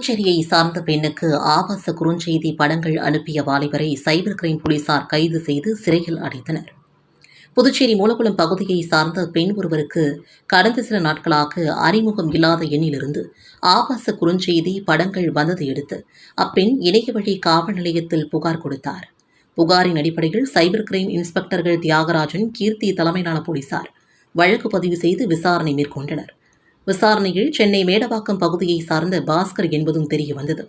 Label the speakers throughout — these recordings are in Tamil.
Speaker 1: புதுச்சேரியை சார்ந்த பெண்ணுக்கு ஆபாச குறுஞ்செய்தி படங்கள் அனுப்பிய வாலிபரை சைபர் கிரைம் போலீசார் கைது செய்து சிறையில் அடைத்தனர். புதுச்சேரி மூலக்குளம் பகுதியை சார்ந்த பெண் ஒருவருக்கு கடந்த சில நாட்களாக அறிமுகம் இல்லாத எண்ணிலிருந்து ஆபாச குறுஞ்செய்தி படங்கள் வந்ததையடுத்து அப்பெண் இணைய வழி காவல் நிலையத்தில் புகார் கொடுத்தார். புகாரின் அடிப்படையில் சைபர் கிரைம் இன்ஸ்பெக்டர்கள் தியாகராஜன் கீர்த்தி தலைமையிலான போலீசார் வழக்கு பதிவு செய்து விசாரணை மேற்கொண்டனர். விசாரணையில் சென்னை மேடவாக்கம் பகுதியை சார்ந்த பாஸ்கர் என்பதும் தெரிய வந்தது.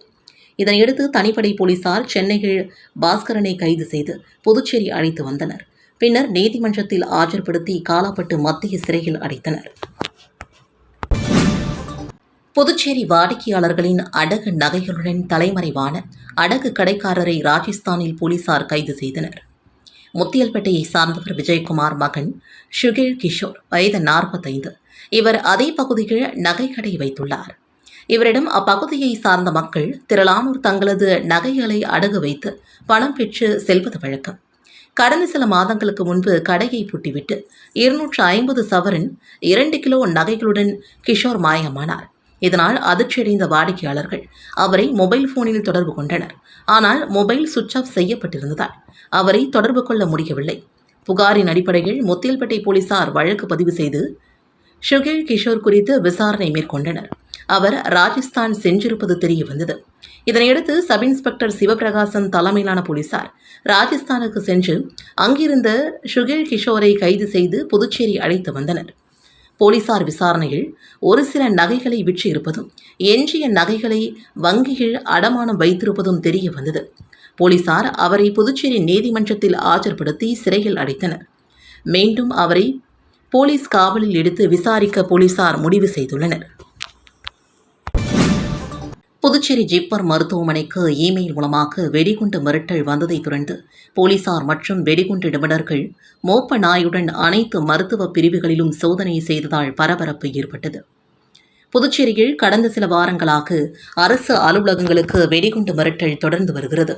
Speaker 1: இதனையடுத்து தனிப்படை போலீசார் சென்னையில் பாஸ்கரனை கைது செய்து புதுச்சேரி அழைத்து வந்தனர். பின்னர் நீதிமன்றத்தில் ஆஜர்படுத்தி காலாப்பட்டு மத்திய சிறையில் அடைத்தனர். புதுச்சேரி வாடிக்கையாளர்களின் அடகு நகைகளுடன் தலைமறைவான அடகு கடைக்காரரை ராஜஸ்தானில் போலீசார் கைது செய்தனர். முத்தியல்பேட்டையை சார்ந்தவர் விஜயகுமார் மகன் ஷுகேல் கிஷோர் வயது நாற்பத்தைந்து. இவர் அதே பகுதியில் நகைக்கடை வைத்துள்ளார். இவரிடம் அப்பகுதியை சார்ந்த மக்கள் திரளானோர் தங்களது நகைகளை அடகு வைத்து பணம் பெற்று செல்வது வழக்கம். கடந்த சில மாதங்களுக்கு முன்பு கடையை பூட்டிவிட்டு இருநூற்று ஐம்பது சவரன் இரண்டு கிலோ நகைகளுடன் கிஷோர் மாயமானார். இதனால் அதிர்ச்சியடைந்த வாடிக்கையாளர்கள் அவரை மொபைல் போனில் தொடர்பு கொண்டனர். ஆனால் மொபைல் சுவிட்ச் ஆஃப் செய்யப்பட்டிருந்ததால் அவரை தொடர்பு கொள்ள முடியவில்லை. புகாரின் அடிப்படையில் முத்தியல்பேட்டை போலீசார் வழக்கு பதிவு செய்து ஷுகேல் கிஷோர் குறித்து விசாரணை மேற்கொண்டனர். அவர் ராஜஸ்தான் சென்றிருப்பது தெரிய வந்தது. இதனையடுத்து சப் இன்ஸ்பெக்டர் சிவபிரகாசன் தலைமையிலான போலீசார் ராஜஸ்தானுக்கு சென்று அங்கிருந்த ஷுகேல் கிஷோரை கைது செய்து புதுச்சேரி அழைத்து வந்தனர். போலீசார் விசாரணையில் ஒரு சில நகைகளை விற்று இருப்பதும் எஞ்சிய நகைகளை வங்கியில் அடமானம் வைத்திருப்பதும் தெரிய வந்தது. போலீசார் அவரை புதுச்சேரி நீதிமன்றத்தில் ஆஜர்படுத்தி சிறையில் அடைத்தனர். மீண்டும் அவரை போலீஸ் காவலில் எடுத்து விசாரிக்க போலீசார் முடிவு செய்துள்ளனர். புதுச்சேரி ஜிப்மர் மருத்துவமனைக்கு இமெயில் மூலமாக வெடிகுண்டு மிரட்டல் வந்ததை தொடர்ந்து போலீசார் மற்றும் வெடிகுண்டு நிபுணர்கள் மோப்ப நாயுடன் அனைத்து மருத்துவ பிரிவுகளிலும் சோதனை செய்ததால் பரபரப்பு ஏற்பட்டது. புதுச்சேரியில் கடந்த சில வாரங்களாக அரசு அலுவலகங்களுக்கு வெடிகுண்டு மிரட்டல் தொடர்ந்து வருகிறது.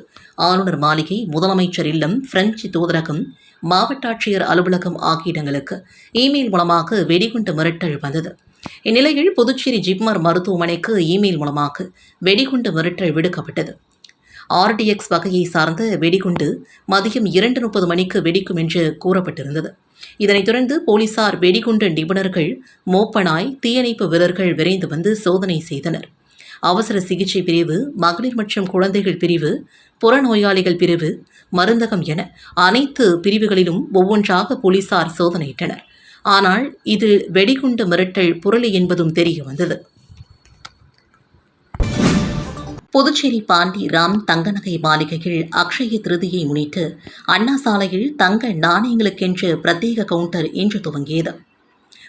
Speaker 1: ஆளுநர் மாளிகை முதலமைச்சர் இல்லம் பிரெஞ்சு தூதரகம் மாவட்ட ஆட்சியர் அலுவலகம் ஆகிய இடங்களுக்கு இமெயில் மூலமாக வெடிகுண்டு மிரட்டல் வந்தது. இந்நிலையில் புதுச்சேரி ஜிப்மர் மருத்துவமனைக்கு இமெயில் மூலமாக வெடிகுண்டு மிரட்டல் விடுக்கப்பட்டது. ஆர்டிஎக்ஸ் வகையை சார்ந்த வெடிகுண்டு மதியம் இரண்டு முப்பது மணிக்கு வெடிக்கும் என்று கூறப்பட்டிருந்தது. இதனைத் தொடர்ந்து போலீசார் வெடிகுண்டு நிபுணர்கள் மோப்பனாய் தீயணைப்பு வீரர்கள் விரைந்து வந்து சோதனை செய்தனர். அவசர சிகிச்சை பிரிவு மகளிர் மற்றும் குழந்தைகள் பிரிவு புறநோயாளிகள் பிரிவு மருந்தகம் என அனைத்து பிரிவுகளிலும் ஒவ்வொன்றாக போலீசார் சோதனையிட்டனர். ஆனால் இதில் வெடிகுண்டு மிரட்டல் புரளி என்பதும் தெரிய வந்தது. புதுச்சேரி பாண்டி ராம் தங்க நகை மாளிகையில் அக்ஷய திருதியை முன்னிட்டு அண்ணா சாலையில் தங்க நாணயங்களுக்கென்று பிரத்யேக கவுண்டர் இன்று துவங்கியது.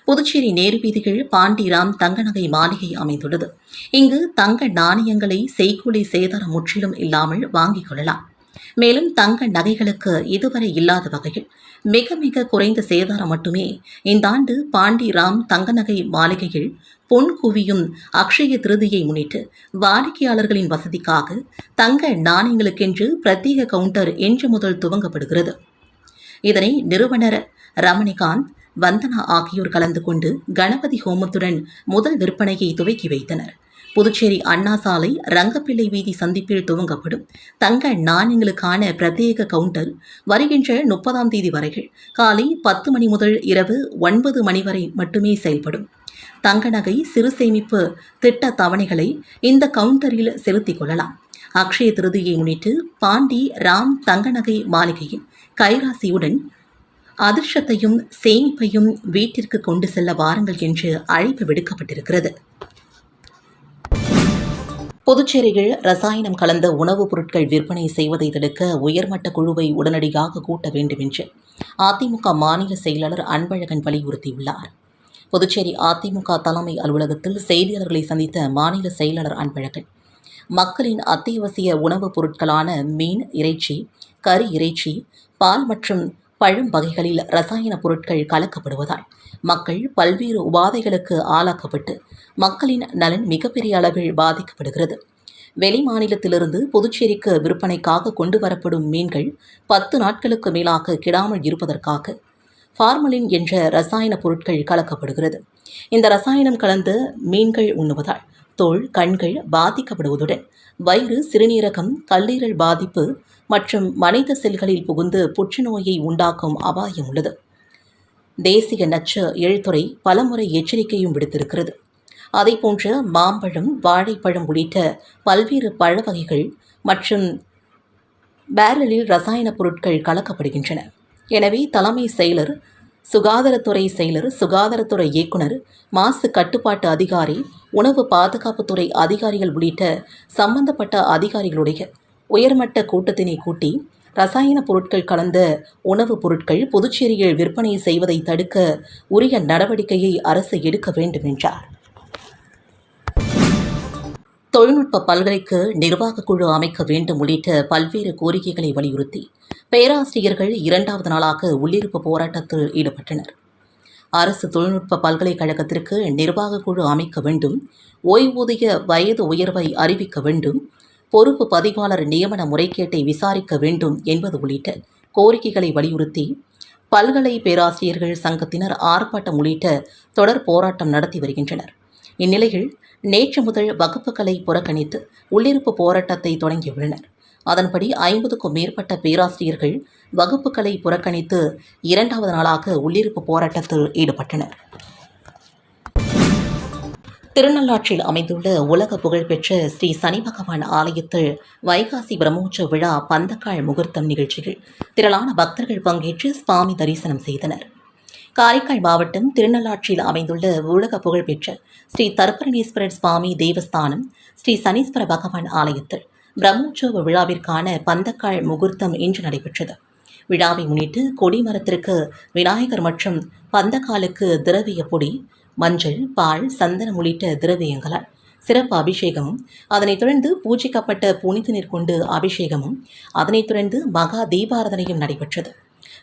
Speaker 1: புதுச்சேரி நேரு வீதியில் பாண்டிராம் தங்க நகை மாளிகை அமைந்துள்ளது. இங்கு தங்க நாணயங்களை செய்கூலி சேதாரம் முற்றிலும் இல்லாமல் வாங்கிக் கொள்ளலாம். மேலும் தங்க நகைகளுக்கு இதுவரை இல்லாத வகையில் மிக மிக குறைந்த சேதாரம் மட்டுமே இந்த ஆண்டு பாண்டிராம் தங்க நகை மாளிகையில் பொன் குவியும் அக்ஷய திருதியை முன்னிட்டு வாடிக்கையாளர்களின் வசதிக்காக தங்க நாணயங்களுக்கென்று பிரத்யேக கவுண்டர் இன்று முதல் துவங்கப்படுகிறது. இதனை நிறுவனர் ரமணிகாந்த் வந்தனா ஆகியோர் கலந்து கொண்டு கணபதி ஹோமத்துடன் முதல் விற்பனையை துவக்கி வைத்தனர். புதுச்சேரி அண்ணா சாலை ரங்கப்பிள்ளை வீதி சந்திப்பில் துவங்கப்படும் தங்க நாணயங்களுக்கான பிரத்யேக கவுண்டர் வருகின்ற முப்பதாம் தேதி வரைகள் காலை பத்து மணி முதல் இரவு ஒன்பது மணி வரை மட்டுமே செயல்படும். தங்க நகை சிறு சேமிப்பு திட்ட தவணைகளை இந்த கவுண்டரில் செலுத்திக் கொள்ளலாம். அக்ஷய திருதியை முன்னிட்டு பாண்டி ராம் தங்க நகை மாளிகையின் கைராசியுடன் அதிர்ஷ்டத்தையும் சேமிப்பையும் வீட்டிற்கு கொண்டு செல்ல வாருங்கள் என்று அழைப்பு விடுக்கப்பட்டிருக்கிறது. புதுச்சேரியில் ரசாயனம் கலந்த உணவுப் பொருட்கள் விற்பனை செய்வதை தடுக்க உயர்மட்ட குழுவை உடனடியாக கூட்ட வேண்டும் என்று அதிமுக மாநில செயலாளர் அன்பழகன் வலியுறுத்தியுள்ளார். புதுச்சேரி அதிமுக தலைமை அலுவலகத்தில் செய்தியாளர்களை சந்தித்த மாநில செயலாளர் அன்பழகன் மக்களின் அத்தியாவசிய உணவுப் பொருட்களான மீன் இறைச்சி கறி இறைச்சி பால் மற்றும் பழம் வகைகளில் ரசாயன பொருட்கள் கலக்கப்படுவதால் மக்கள் பல்வேறு உபாதைகளுக்கு ஆளாக்கப்பட்டு மக்களின் நலன் மிகப்பெரிய அளவில் பாதிக்கப்படுகிறது. வெளி மாநிலத்திலிருந்து புதுச்சேரிக்கு விற்பனைக்காக கொண்டு வரப்படும் மீன்கள் பத்து நாட்களுக்கு மேலாக கிடாமல் இருப்பதற்காக ஃபார்மலின் என்ற ரசாயன பொருட்கள் கலக்கப்படுகிறது. இந்த ரசாயனம் கலந்து மீன்கள் உண்ணுவதால் தோல் கண்கள் பாதிக்கப்படுவதுடன் வயிறு சிறுநீரகம் கல்லீரல் பாதிப்பு மற்றும் மனித செல்களில் புகுந்து புற்றுநோயை உண்டாக்கும் அபாயம் உள்ளது. தேசிய நச்சு எழுத்துறை பலமுறை எச்சரிக்கையும் விடுத்திருக்கிறது. அதேபோன்று மாம்பழம் வாழைப்பழம் உள்ளிட்ட பல்வேறு பழ வகைகள் மற்றும் பேரலில் ரசாயன பொருட்கள் கலக்கப்படுகின்றன. எனவே தலைமை செயலர் சுகாதாரத்துறை செயலர் சுகாதாரத்துறை இயக்குனர் மாசு கட்டுப்பாட்டு அதிகாரி உணவு பாதுகாப்புத்துறை அதிகாரிகள் உள்ளிட்ட சம்பந்தப்பட்ட அதிகாரிகளுடைய உயர்மட்ட கூட்டத்தினை கூட்டி ரசாயன பொருட்கள் கலந்த உணவுப் பொருட்கள் புதுச்சேரியில் விற்பனை செய்வதை தடுக்க உரிய நடவடிக்கையை அரசு எடுக்க வேண்டும் என்றார். தொழில்நுட்ப பல்கலைக்கு நிர்வாகக் குழு அமைக்க வேண்டும் உள்ளிட்ட பல்வேறு கோரிக்கைகளை வலியுறுத்தி பேராசிரியர்கள் இரண்டாவது நாளாக உள்ளிருப்பு போராட்டத்தில் ஈடுபட்டனர். அரசு தொழில்நுட்ப பல்கலைக்கழகத்திற்கு நிர்வாகக் குழு அமைக்க வேண்டும் ஓய்வூதிய வயது உயர்வை அறிவிக்க வேண்டும் பொறுப்பு பதிவாளர் நியமன முறைகேட்டை விசாரிக்க வேண்டும் என்பது உள்ளிட்ட கோரிக்கைகளை வலியுறுத்தி பல்கலை பேராசிரியர்கள் சங்கத்தினர் ஆர்ப்பாட்டம் உள்ளிட்ட தொடர் போராட்டம் நடத்தி வருகின்றனர். இந்நிலையில் நேற்று முதல் வகுப்புகளை புறக்கணித்து உள்ளிருப்பு போராட்டத்தை தொடங்கியுள்ளனர். அதன்படி ஐம்பதுக்கும் மேற்பட்ட பேராசிரியர்கள் வகுப்புகளை புறக்கணித்து இரண்டாவது நாளாக உள்ளிருப்பு போராட்டத்தில் ஈடுபட்டனர். திருநள்ளாற்றில் அமைந்துள்ள உலக புகழ்பெற்ற ஸ்ரீ சனி பகவான் ஆலயத்தில் வைகாசி பிரம்மோற்சவ விழா பந்தக்கால் முகூர்த்தம் நிகழ்ச்சியில் திரளான பக்தர்கள் பங்கேற்று சுவாமி தரிசனம் செய்தனர். காரைக்கால் மாவட்டம் திருநள்ளாற்றில் அமைந்துள்ள உலக புகழ்பெற்ற ஸ்ரீ தர்ப்பரணீஸ்வரர் சுவாமி தேவஸ்தானம் ஸ்ரீ சனீஸ்வர பகவான் ஆலயத்தில் பிரம்மோற்சவ விழாவிற்கான பந்தக்கால் முகூர்த்தம் இன்று நடைபெற்றது. விழாவை முன்னிட்டு கொடிமரத்திற்கு விநாயகர் மற்றும் பந்தக்காலுக்கு திரவிய பொடி மஞ்சள் பால் சந்தனம் உள்ளிட்ட திரவியங்களால் சிறப்பு அபிஷேகமும் அதனைத் தொடர்ந்து பூஜிக்கப்பட்ட புனித நீர் கொண்டு அபிஷேகமும் அதனைத் தொடர்ந்து மகா தீபாராதனையும் நடைபெற்றது.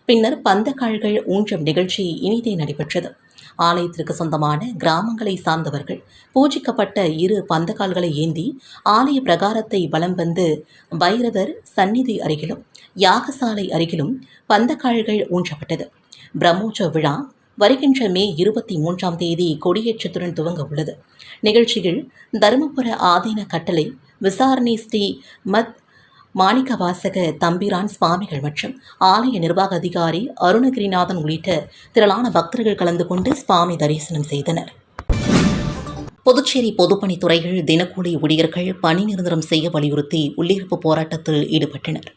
Speaker 1: பின்னர் பந்தக்கால்கள் ஊன்றும் நிகழ்ச்சி இனிதே நடைபெற்றது. ஆலயத்திற்கு சொந்தமான கிராமங்களை சார்ந்தவர்கள். பூஜிக்கப்பட்ட இரு பந்தக்கால்களை ஏந்தி ஆலய பிரகாரத்தை வலம் வந்து பைரவர் சந்நிதி அருகிலும் யாகசாலை அருகிலும் பந்தக்கால்கள் ஊன்றப்பட்டது. பிரம்மோற்சவ விழா வருகின்ற மே இருபத்தி மூன்றாம் தேதி கொடியேற்றத்துடன் துவங்க உள்ளது. நிகழ்ச்சியில் தருமபுர ஆதீன கட்டளை விசாரணை ஸ்ரீ மத் மாணிக்கவாசக தம்பிரான் சுவாமிகள் மற்றும் ஆலய நிர்வாக அதிகாரி அருணகிரிநாதன் உள்ளிட்ட திரளான பக்தர்கள் கலந்து கொண்டு சுவாமி தரிசனம் செய்தனர். புதுச்சேரி பொதுப்பணித்துறையில் தினக்கூலி ஊழியர்கள் பணி நிரந்தரம் செய்ய வலியுறுத்தி உள்ளிருப்பு போராட்டத்தில் ஈடுபட்டனர்.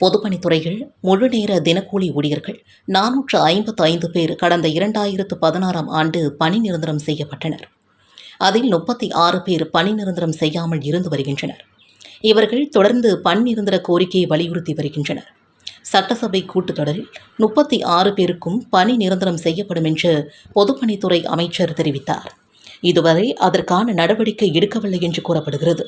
Speaker 1: பொதுப்பணித்துறையில் முழுநேர தினக்கூலி ஊழியர்கள் நானூற்று ஐம்பத்து ஐந்து பேர் கடந்த இரண்டாயிரத்து பதினாறாம் ஆண்டு பணி நிரந்தரம் செய்யப்பட்டனர். அதில் முப்பத்தி ஆறு பேர் பணி நிரந்தரம் செய்யாமல் இருந்து வருகின்றனர். இவர்கள் தொடர்ந்து பணி நிரந்தர கோரிக்கையை வலியுறுத்தி வருகின்றனர். சட்டசபை கூட்டத்தொடரில் முப்பத்தி ஆறு பேருக்கும் பணி நிரந்தரம் செய்யப்படும் என்று பொதுப்பணித்துறை அமைச்சர் தெரிவித்தார். இதுவரை அதற்கான நடவடிக்கை எடுக்கவில்லை என்று கூறப்படுகிறது.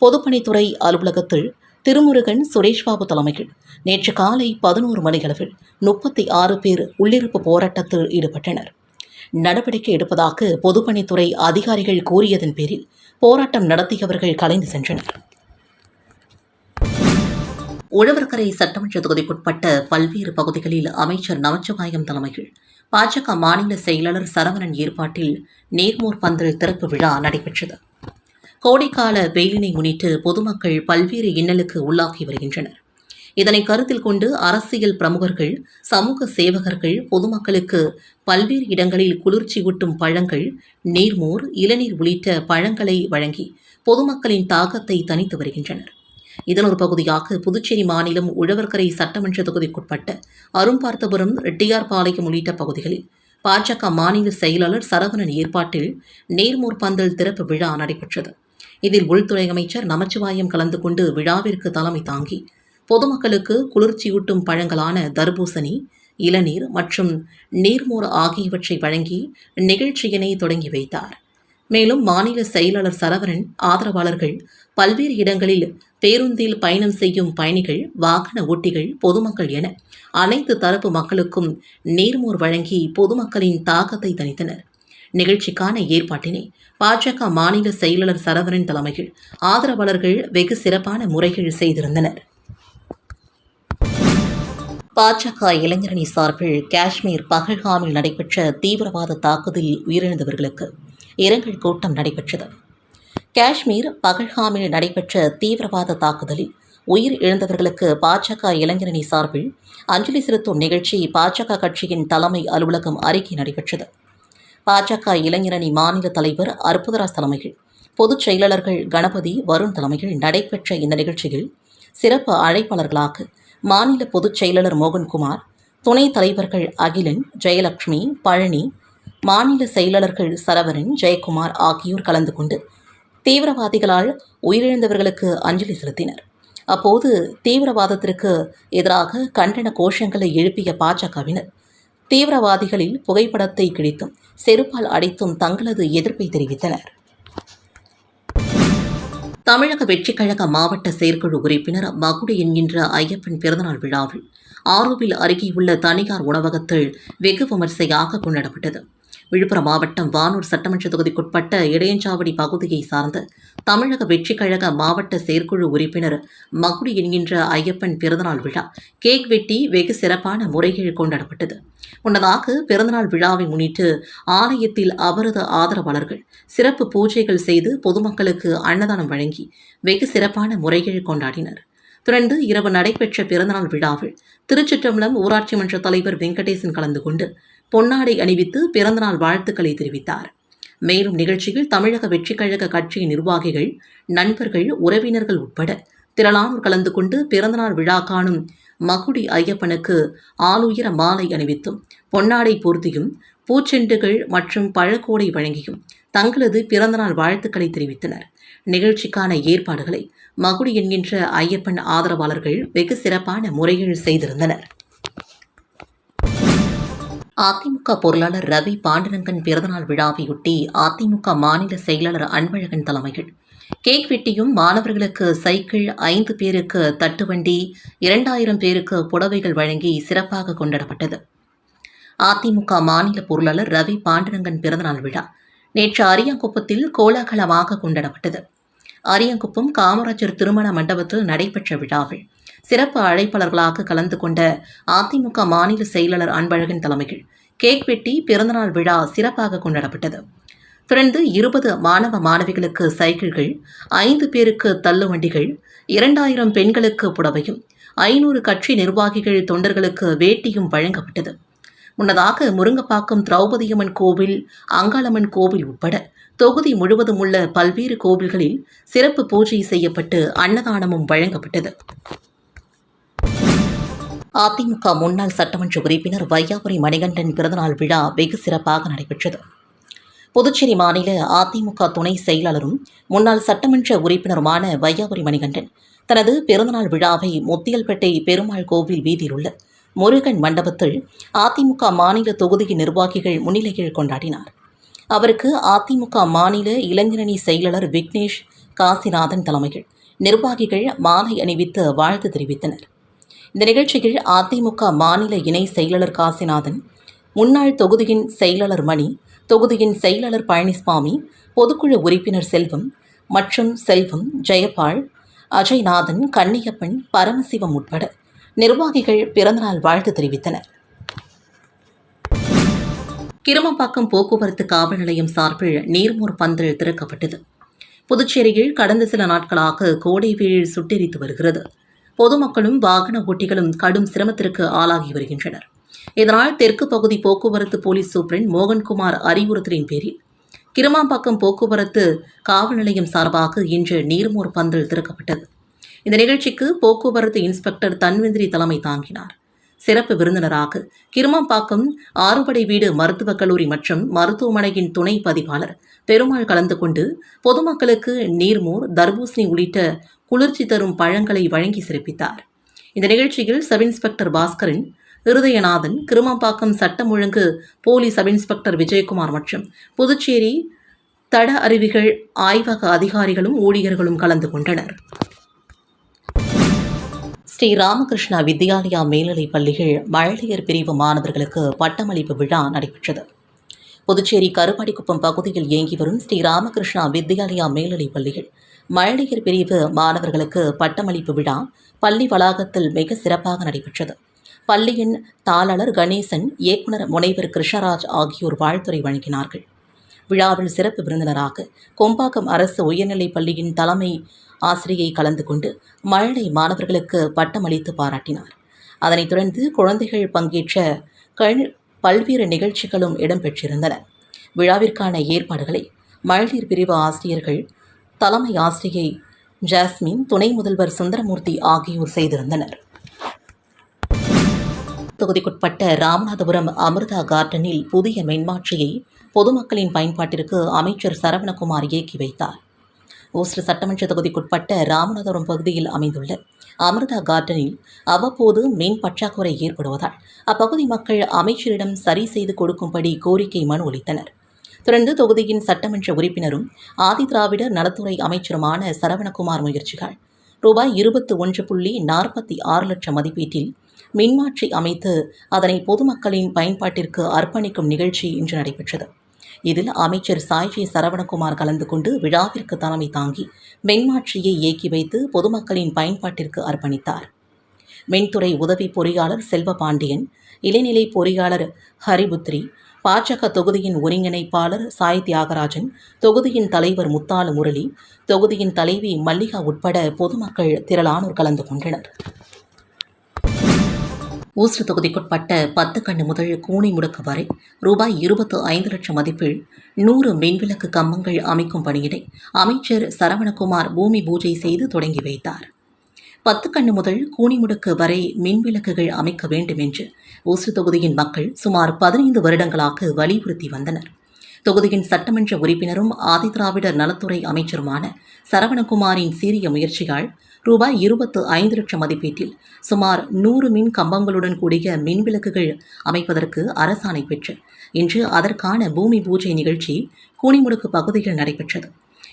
Speaker 1: பொதுப்பணித்துறை அலுவலகத்தில் திருமுருகன் சுரேஷ்பாபு தலைமையில் நேற்று காலை பதினோரு மணியளவில் முப்பத்தி ஆறு பேர் உள்ளிருப்பு போராட்டத்தில் ஈடுபட்டனர். நடவடிக்கை எடுப்பதாக பொதுப்பணித்துறை அதிகாரிகள் கூறியதன் பேரில் போராட்டம் நடத்தியவர்கள் கலைந்து சென்றனர். உழவர்கரை சட்டமன்ற தொகுதிக்குட்பட்ட பல்வேறு பகுதிகளில் அமைச்சர் நமச்சிவாயம் தலைமையில் பாஜக மாநில செயலாளர் சரவணன் ஏற்பாட்டில் நேர்மோர் பந்தல் திறப்பு விழா நடைபெற்றது. கோடைக்கால வெயிலினை முன்னிட்டு பொதுமக்கள் பல்வேறு இன்னலுக்கு உள்ளாகி வருகின்றனர். இதனை கருத்தில் கொண்டு அரசியல் பிரமுகர்கள் சமூக சேவகர்கள் பொதுமக்களுக்கு பல்வேறு இடங்களில் குளிர்ச்சியூட்டும் பழங்கள் நீர்மோர் இளநீர் உள்ளிட்ட பழங்களை வழங்கி பொதுமக்களின் தாக்கத்தை தணித்து வருகின்றனர். இதன் ஒரு பகுதியாக புதுச்சேரி மாநிலம் உழவர்கரை சட்டமன்ற தொகுதிக்குட்பட்ட அரும்பார்த்தபுரம் ரெட்டியார்பாளையம் உள்ளிட்ட பகுதிகளில் பாஜக மாநில செயலாளர் சரவணன் ஏற்பாட்டில் நேர்மூர்பந்தல் திறப்பு விழா நடைபெற்றது. இதில் உள்துறை அமைச்சர் நமச்சிவாயம் கலந்து கொண்டு விழாவிற்கு தலைமை தாங்கி பொதுமக்களுக்கு குளிர்ச்சியூட்டும் பழங்களான தர்பூசணி இளநீர் மற்றும் நீர்மோர் ஆகியவற்றை வழங்கி நிகழ்ச்சியினை தொடங்கி வைத்தார். மேலும் மாநில செயலாளர் சரவணன் ஆதரவாளர்கள் பல்வேறு இடங்களில் பேருந்தில் பயணம் செய்யும் பயணிகள் வாகன ஓட்டிகள் பொதுமக்கள் என அனைத்து தரப்பு மக்களுக்கும் நேர்மோர் வழங்கி பொதுமக்களின் தாக்கத்தை தணித்தனர். நிகழ்ச்சிக்கான ஏற்பாட்டினை பாஜக மாநில செயலாளர் சரவணன் தலைமையில் ஆதரவாளர்கள் வெகு சிறப்பான முறைகள் செய்திருந்தனர். பாஜக இளைஞரணி சார்பில் காஷ்மீர் பகல்காமில் நடைபெற்ற தீவிரவாத தாக்குதலில் உயிரிழந்தவர்களுக்கு இரங்கல் கூட்டம் நடைபெற்றது. காஷ்மீர் பகல்காமில் நடைபெற்ற தீவிரவாத தாக்குதலில் உயிர் இழந்தவர்களுக்கு பாஜக இளைஞரணி சார்பில் அஞ்சலி செலுத்தும் நிகழ்ச்சி பாஜக கட்சியின் தலைமை அலுவலகம் அறிக்கை நடைபெற்றது. பாஜக இளைஞரணி மாநில தலைவர் அற்புதராஜ் தலைமையில் பொதுச் செயலாளர்கள் கணபதி வருண் தலைமையில் நடைபெற்ற இந்த நிகழ்ச்சியில் சிறப்பு அழைப்பாளர்களாக மாநில பொதுச் செயலாளர் மோகன்குமார் துணைத் தலைவர்கள் அகிலன் ஜெயலட்சுமி பழனி மாநில செயலாளர்கள் சரவரன் ஜெயக்குமார் ஆகியோர் கலந்து கொண்டு தீவிரவாதிகளால் உயிரிழந்தவர்களுக்கு அஞ்சலி செலுத்தினர். அப்போது தீவிரவாதத்திற்கு எதிராக கண்டன கோஷங்களை எழுப்பிய பாஜகவினர் தீவிரவாதிகளில் புகைப்படத்தை கிழித்தும் செருப்பால் அடித்தும் தங்களது எதிர்ப்பை தெரிவித்தனர். தமிழக வெற்றிக்கழக மாவட்ட செயற்குழு உறுப்பினர் மகுடி என்கின்ற ஐயப்பன் பிறந்தநாள் விழாவில் ஆரோவில் அருகேயுள்ள தனியார் உணவகத்தில் வெகு விமர்சையாக கொண்டாடப்பட்டது. விழுப்புரம் மாவட்டம் வானூர் சட்டமன்ற தொகுதிக்குட்பட்ட இடையஞ்சாவடி பகுதியை சார்ந்த தமிழக வெற்றிக் கழக மாவட்ட செயற்குழு உறுப்பினர் மகுடி என்கின்ற ஐயப்பன் பிறந்தநாள் விழா கேக் வெட்டி வெகு சிறப்பான முறைகள் கொண்டாடப்பட்டது. முன்னதாக பிறந்தநாள் விழாவை முன்னிட்டு ஆலயத்தில் அவரது ஆதரவாளர்கள் சிறப்பு பூஜைகள் செய்து பொதுமக்களுக்கு அன்னதானம் வழங்கி வெகு சிறப்பான முறைகள் கொண்டாடினர். தொடர்ந்து இரவு நடைபெற்ற பிறந்தநாள் விழாவில் திருச்சிற்றம்பலம் ஊராட்சி மன்ற தலைவர் வெங்கடேசன் கலந்து கொண்டு பொன்னாடை அணிவித்து பிறந்தநாள் வாழ்த்துக்களை தெரிவித்தார். மேலும் நிகழ்ச்சியில் தமிழக வெற்றிக் கழக கட்சியின் நிர்வாகிகள் நண்பர்கள் உறவினர்கள் உட்பட திரளானோர் கலந்து கொண்டு பிறந்தநாள் விழா காணும் மகுடி ஐயப்பனுக்கு ஆளுயர மாலை அணிவித்தும் பொன்னாடை பூர்த்தியும் பூச்செண்டுகள் மற்றும் பழக்கோடை வழங்கியும் தங்களது பிறந்தநாள் வாழ்த்துக்களை தெரிவித்தனர். நிகழ்ச்சிக்கான ஏற்பாடுகளை மகுடி என்கின்ற ஐயப்பன் ஆதரவாளர்கள் வெகு சிறப்பான முறையில் செய்திருந்தனர். அதிமுக பொருளாளர் ரவி பாண்டரங்கன் பிறந்தநாள் விழாவையொட்டி அதிமுக மாநில செயலாளர் அன்பழகன் தலைமையில் கேக் வெட்டியும் மாணவர்களுக்கு சைக்கிள் ஐந்து பேருக்கு தட்டுவண்டி இரண்டாயிரம் பேருக்கு புடவைகள் வழங்கி சிறப்பாக கொண்டாடப்பட்டது. அதிமுக மாநில பொருளாளர் ரவி பாண்டரங்கன் பிறந்தநாள் விழா நேற்று அரியங்குப்பத்தில் கோலாகலமாக கொண்டாடப்பட்டது. அரியங்குப்பம் காமராஜர் திருமண மண்டபத்தில் நடைபெற்ற விழாவில் சிறப்பு அழைப்பாளர்களாக கலந்து கொண்ட அதிமுக மாநில செயலாளர் அன்பழகன் தலைமையில் கேக் வெட்டி பிறந்தநாள் விழா சிறப்பாக கொண்டாடப்பட்டது. தொடர்ந்து இருபது மாணவ மாணவிகளுக்கு சைக்கிள்கள் ஐந்து பேருக்கு தள்ளுவண்டிகள் இரண்டாயிரம் பெண்களுக்கு புடவையும் ஐநூறு கட்சி நிர்வாகிகள் தொண்டர்களுக்கு வேட்டியும் வழங்கப்பட்டது. முன்னதாக முருங்கப்பாக்கம் திரௌபதியம்மன் கோவில் அங்காளம்மன் கோவில் உட்பட தொகுதி முழுவதும் உள்ள பல்வேறு கோவில்களில் சிறப்பு பூஜை செய்யப்பட்டு அன்னதானமும் வழங்கப்பட்டது. அதிமுக முன்னாள் சட்டமன்ற உறுப்பினர் வையாபுரி மணிகண்டன் பிறந்தநாள் விழா வெகு சிறப்பாக நடைபெற்றது. புதுச்சேரி மாநில அதிமுக துணை செயலாளரும் முன்னாள் சட்டமன்ற உறுப்பினருமான வையாபுரி மணிகண்டன் தனது பிறந்தநாள் விழாவை முத்தியல்பேட்டை பெருமாள் கோவில் வீதியில் உள்ள முருகன் மண்டபத்தில் அதிமுக மாநில தொகுதி நிர்வாகிகள் முன்னிலையில் கொண்டாடினார். அவருக்கு அதிமுக மாநில இளைஞரணி செயலாளர் விக்னேஷ் காசிநாதன் தலைமையில் நிர்வாகிகள் மாலை அணிவித்து வாழ்த்து தெரிவித்தனர். இந்த நிகழ்ச்சியில் அதிமுக மாநில இணை செயலாளர் காசிநாதன் முன்னாள் தொகுதியின் செயலாளர் மணி தொகுதியின் செயலாளர் பழனிசாமி பொதுக்குழு உறுப்பினர் செல்வம் மற்றும் செல்வம் ஜெயபால் அஜய்நாதன் கன்னியப்பன் பரமசிவம் உட்பட நிர்வாகிகள் பிறந்தநாள் வாழ்த்து தெரிவித்தனர். கிருமம்பாக்கம் போக்குவரத்து காவல் நிலையம் சார்பில் நீர்மூர் பந்தல் திறக்கப்பட்டது. புதுச்சேரியில் கடந்த சில நாட்களாக கோடை வெயில் சுட்டெரித்து வருகிறது. பொதுமக்களும் வாகன ஓட்டிகளும் கடும் சிரமத்திற்கு ஆளாகி வருகின்றனர். இதனால் தெற்கு பகுதி போக்குவரத்து போலீஸ் சூப்பரண்ட் மோகன்குமார் அறிவுறுத்தலின் பேரில் கிருமாம்பாக்கம் போக்குவரத்து காவல் நிலையம் சார்பாக இன்று நீர்மோர் பந்தல் திறக்கப்பட்டது. இந்த நிகழ்ச்சிக்கு போக்குவரத்து இன்ஸ்பெக்டர் தன்வந்திரி தலைமை தாங்கினார். சிறப்பு விருந்தினராக கிருமாம்பாக்கம் ஆறுபடை வீடு மருத்துவக் கல்லூரி மற்றும் மருத்துவமனையின் துணை பதிவாளர் பெருமாள் கலந்து கொண்டு பொதுமக்களுக்கு நீர்மோர் தர்பூசணி உள்ளிட்ட குளிர்ச்சி தரும் பழங்களை வழங்கி சிறப்பித்தார். இந்த நிகழ்ச்சியில் சப் இன்ஸ்பெக்டர் பாஸ்கரன் இருதயநாதன் கிருமம்பாக்கம் சட்டம் ஒழுங்கு போலீஸ் சப் இன்ஸ்பெக்டர் விஜயகுமார் மற்றும் புதுச்சேரி தட அருவிகள் ஆய்வக அதிகாரிகளும் ஊழியர்களும் கலந்து கொண்டனர். ஸ்ரீ ராமகிருஷ்ணா வித்யாலயா மேல்நிலைப் பள்ளிகள் மழலையர் பிரிவு மாணவர்களுக்கு பட்டமளிப்பு விழா நடைபெற்றது. புதுச்சேரி கருப்பாடிக்குப்பம் பகுதியில் இயங்கி வரும் ஸ்ரீ ராமகிருஷ்ணா வித்யாலயா மேல்நிலைப் பள்ளிகள் மழலையர் பிரிவு மாணவர்களுக்கு பட்டமளிப்பு விழா பள்ளி வளாகத்தில் மிக சிறப்பாக நடைபெற்றது. பள்ளியின் தாளர் கணேசன் இயக்குனர் முனைவர் கிருஷ்ணராஜ் ஆகியோர் வாழ்த்துறை வழங்கினார்கள். விழாவில் சிறப்பு விருந்தினராக கொம்பாக்கம் அரசு உயர்நிலைப் பள்ளியின் தலைமை ஆசிரியை கலந்து கொண்டு மழலை மாணவர்களுக்கு பட்டமளித்து பாராட்டினார். அதனைத் தொடர்ந்து குழந்தைகள் பங்கேற்ற கல் பல்வேறு நிகழ்ச்சிகளும் இடம்பெற்றிருந்தன. விழாவிற்கான ஏற்பாடுகளை மழலீர் பிரிவு ஆசிரியர்கள் தலைமை ஆசிரியை ஜாஸ்மின் துணை முதல்வர் சுந்தரமூர்த்தி ஆகியோர் செய்திருந்தனர். தொகுதிக்குட்பட்ட ராமநாதபுரம் அமிர்தா கார்டனில் புதிய மின்மாற்றியை பொதுமக்களின் பயன்பாட்டிற்கு அமைச்சர் சரவணகுமார் இயக்கி வைத்தார். ஓஸ்டர் சட்டமன்ற தொகுதிக்குட்பட்ட ராமநாதபுரம் பகுதியில் அமைந்துள்ள அமிர்தா கார்டனில் அவ்வப்போது மின் பற்றாக்குறை ஏற்படுவதால் அப்பகுதி மக்கள் அமைச்சரிடம் சரி செய்து கொடுக்கும்படி கோரிக்கை மனு அளித்தனர். தொடர்ந்து தொகுதியின் சட்டமன்ற உறுப்பினரும் ஆதிதிராவிடர் நலத்துறை அமைச்சருமான சரவணகுமார் முயற்சிகள். ரூபாய் இருபத்தி ஒன்று புள்ளி நாற்பத்தி ஆறு லட்சம் மதிப்பீட்டில் மின்மாற்றி அமைத்து அதனை பொதுமக்களின் பயன்பாட்டிற்கு அர்ப்பணிக்கும் நிகழ்ச்சி இன்று நடைபெற்றது. இதில் அமைச்சர் சாய்ஜி சரவணகுமார் கலந்து கொண்டு விழாவிற்கு தலைமை தாங்கி மின்மாற்றியை இயக்கி வைத்து பொதுமக்களின் பயன்பாட்டிற்கு அர்ப்பணித்தார். மின்துறை உதவி பொறியாளர் செல்வ பாண்டியன் இளைநிலை பொறியாளர் ஹரிபுத்ரி பாஜக தொகுதியின் ஒருங்கிணைப்பாளர் சாய் தியாகராஜன் தொகுதியின் தலைவர் முத்தாலு முரளி தொகுதியின் தலைவி மல்லிகா உட்பட பொதுமக்கள் திரளானோர் கலந்து கொண்டனர். ஊசு தொகுதிக்குட்பட்ட பத்து கண்ணு முதல் கூனி முடுக்கு வரை ரூபாய் இருபத்து ஐந்து லட்சம் மதிப்பில் நூறு மின்விளக்கு கம்பங்கள் அமைக்கும் பணியினை அமைச்சர் சரவணகுமார் பூமி பூஜை செய்து தொடங்கி வைத்தார். பத்து கண்ணு முதல் கூனிமுடுக்கு வரை மின்விளக்குகள் அமைக்க வேண்டும் என்று ஊசு தொகுதியின் மக்கள் சுமார் பதினைந்து வருடங்களாக வலியுறுத்தி வந்தனர். தொகுதியின் சட்டமன்ற உறுப்பினரும் ஆதிதிராவிடர் நலத்துறை அமைச்சருமான சரவணகுமாரின் சீரிய முயற்சியால் ரூபாய் இருபத்து ஐந்து லட்சம் மதிப்பீட்டில் சுமார் நூறு மின் கம்பங்களுடன் கூடிய மின்விளக்குகள் அமைப்பதற்கு அரசாணை பெற்று இன்று அதற்கான பூமி பூஜை நிகழ்ச்சி கூனிமுடுக்கு பகுதியில் நடைபெற்றது.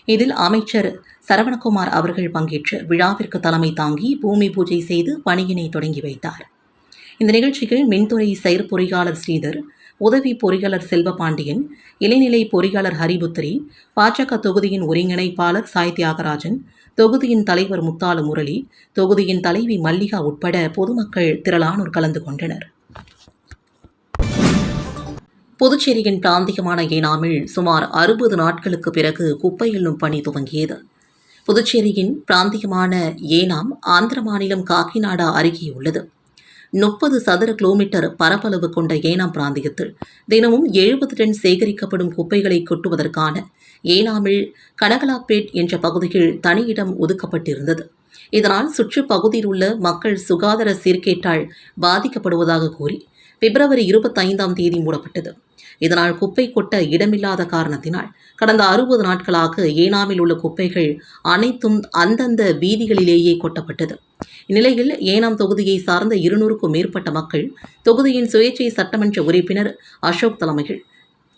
Speaker 1: இதில் அமைச்சர் சரவணகுமார் அவர்கள் பங்கேற்று விழாவிற்கு தலைமை தாங்கி பூமி பூஜை செய்து பணியினை தொடங்கி வைத்தார். இந்த நிகழ்ச்சியில் மின்துறை செயற்பொறியாளர் ஸ்ரீதர் உதவி பொறியாளர் செல்வபாண்டியன் இளைநிலை பொறியாளர் ஹரிபுத்திரி பாஜக தொகுதியின் ஒருங்கிணைப்பாளர் சாய் தியாகராஜன் தொகுதியின் தலைவர் முத்தாலு முரளி தொகுதியின் தலைவி மல்லிகா உட்பட பொதுமக்கள் திரளானோர் கலந்து கொண்டனர். புதுச்சேரியின் பிராந்தியமான ஏனாமில் சுமார் அறுபது நாட்களுக்கு பிறகு குப்பை எல்லும் பணி துவங்கியது. புதுச்சேரியின் பிராந்தியமான ஏனாம் ஆந்திர மாநிலம் காக்கிநாடா அருகே உள்ளது. முப்பது சதுர கிலோமீட்டர் பரப்பளவு கொண்ட ஏனாம் பிராந்தியத்தில் தினமும் எழுபது டன் சேகரிக்கப்படும் குப்பைகளை கொட்டுவதற்கான ஏனாமில் கனகலாப்பேட் என்ற பகுதியில் தனியிடம் ஒதுக்கப்பட்டிருந்தது. இதனால் சுற்றுப்பகுதியில் உள்ள மக்கள் சுகாதார சீர்கேட்டால் பாதிக்கப்படுவதாக கூறி பிப்ரவரி இருபத்தைந்தாம் தேதி மூடப்பட்டது. இதனால் குப்பை கொட்ட இடமில்லாத காரணத்தினால் கடந்த அறுபது நாட்களாக ஏனாமில் உள்ள குப்பைகள் அனைத்தும் அந்தந்த வீதிகளிலேயே கொட்டப்பட்டது. இந்நிலையில் ஏனாம் தொகுதியை சார்ந்த இருநூறுக்கும் மேற்பட்ட மக்கள் தொகுதியின் சுயேட்சை சட்டமன்ற உறுப்பினர் அசோக் தலைமையில்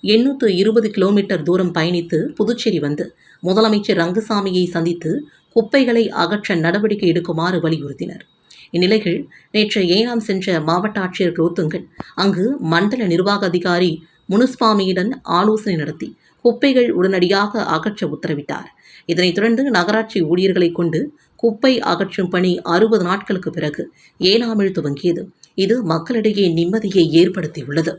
Speaker 1: எண்ணூற்று இருபது கிலோமீட்டர் தூரம் பயணித்து புதுச்சேரி வந்து முதலமைச்சர் ரங்கசாமியை சந்தித்து குப்பைகளை அகற்ற நடவடிக்கை எடுக்குமாறு வலியுறுத்தினர். இந்நிலையில் நேற்று ஏனாம் சென்ற மாவட்ட ஆட்சியர் குரோத்துங்கன் அங்கு மண்டல நிர்வாக அதிகாரி முனுசுவாமியுடன் ஆலோசனை நடத்தி குப்பைகள் உடனடியாக அகற்ற உத்தரவிட்டார். இதனைத் தொடர்ந்து நகராட்சி ஊழியர்களை கொண்டு குப்பை அகற்றும் பணி அறுபது நாட்களுக்கு பிறகு ஏனாமில் துவங்கியது. இது மக்களிடையே நிம்மதியை ஏற்படுத்தியுள்ளது.